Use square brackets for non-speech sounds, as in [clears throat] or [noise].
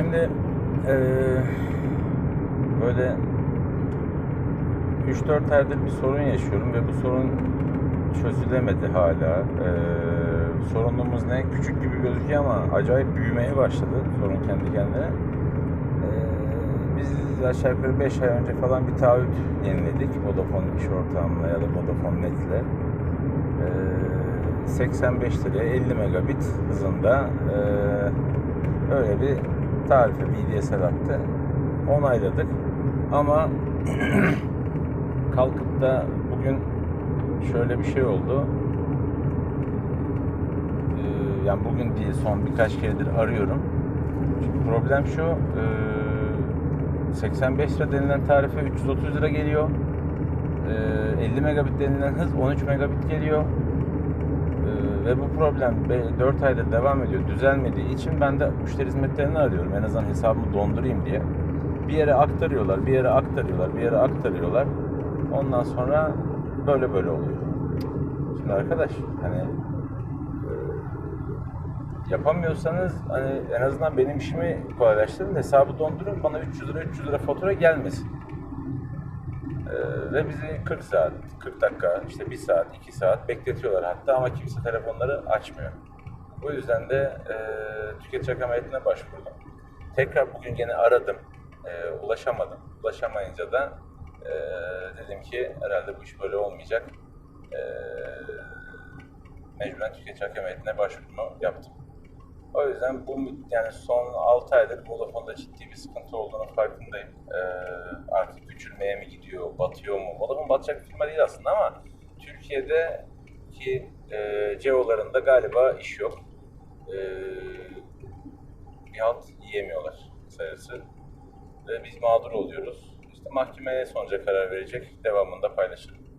Şimdi eee, böyle 3-4 aydır bir sorun yaşıyorum ve bu sorun çözülemedi hala. Eee sorunumuz ne? Küçük gibi gözüküyor ama acayip büyümeye başladı sorun kendi kendine. Eee, biz aşağı yukarı 5 ay önce falan bir taahhüt yeniledik Vodafone iş ortağımla ya da Vodafone Net'le. Eee, 85 liraya 50 megabit hızında eee, öyle bir tarife BDSL hattı onayladık. Ama [clears throat] kalkıp da bugün şöyle bir şey oldu. Eee, yani bugün değil son birkaç keredir arıyorum. Şimdi problem şu. eee, 85 lira denilen tarife 330 lira geliyor. Eee, 50 megabit denilen hız 13 megabit geliyor. Ve bu problem 4 aydır devam ediyor. Düzelmediği için ben de müşteri hizmetlerini arıyorum. En azından hesabımı dondurayım diye. Bir yere aktarıyorlar, bir yere aktarıyorlar, bir yere aktarıyorlar. Ondan sonra böyle böyle oluyor. Şimdi arkadaş hani eee, yapamıyorsanız hani en azından benim işimi kolaylaştırın. Hesabı dondurun. Bana 300 lira 300 lira fatura gelmesin. Ee, ve bizi 40 saat, 40 dakika, işte 1 saat, 2 saat bekletiyorlar hatta ama kimse telefonları açmıyor. Bu yüzden de e, tüketici hakem heyetine başvurdum. Tekrar bugün gene aradım, e, ulaşamadım. Ulaşamayınca da e, dedim ki herhalde bu iş böyle olmayacak. E, mecburen tüketici hakem heyetine başvurumu yaptım. O yüzden bu yani son 6 aydır Vodafone'da ciddi bir sıkıntı olduğunu farkındayım. Ee, batacak bir firma değil aslında ama Türkiye'de ki e, CEO'larında galiba iş yok. E, bir halt yiyemiyorlar sayısı. Ve biz mağdur oluyoruz. İşte mahkemeye sonuca karar verecek. Devamında paylaşırım.